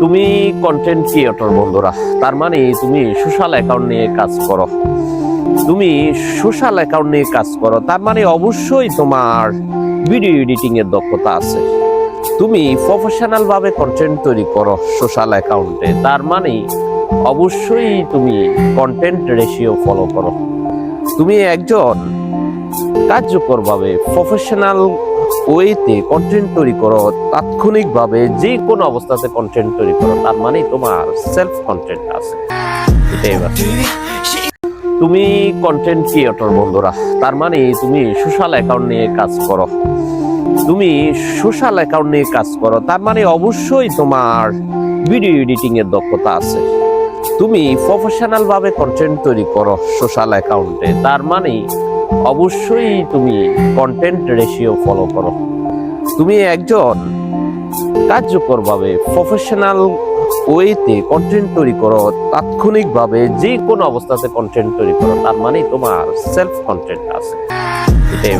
তুমি content creator বন্ধুরা, তার মানে তুমি সোশ্যাল অ্যাকাউন্ট নিয়ে কাজ করো। তুমি সোশ্যাল অ্যাকাউন্ট নিয়ে কাজ করো, তার মানে অবশ্যই তোমার ভিডিও এডিটিং এর দক্ষতা আছে। তুমি প্রফেশনাল ভাবে কন্টেন্ট তৈরি করো সোশ্যাল অ্যাকাউন্টে তার মানে অবশ্যই তুমি কন্টেন্ট রেশিও ফলো করো। তুমি একজন কার্যকরভাবে প্রফেশনাল ওয়েতে কন্টেন্ট তৈরি করো, তাৎক্ষণিকভাবে যে কোনো অবস্থাতে কন্টেন্ট তৈরি করো, তার মানে তোমার সেলফ কন্টেন্ট আছে। তুমি কন্টেন্ট ক্রিয়েটর বন্ধুরা, তার মানে তুমি সোশ্যাল অ্যাকাউন্ট নিয়ে কাজ করো। তুমি সোশ্যাল অ্যাকাউন্ট নিয়ে কাজ করো, তার মানে অবশ্যই তোমার ভিডিও এডিটিং এর দক্ষতা আছে। তুমি প্রফেশনাল ভাবে কন্টেন্ট তৈরি করো সোশ্যাল অ্যাকাউন্টে তার মানে অবশ্যই তুমি কন্টেন্ট রেশিও ফলো করো তুমি একজন কার্যকরভাবে প্রফেশনাল ওয়েতে কন্টেন্ট তৈরি করো, তাৎক্ষণিকভাবে যে কোনো অবস্থাতে কন্টেন্ট তৈরি করো, তার মানে তোমার সেলফ কন্টেন্ট আছে এটাই।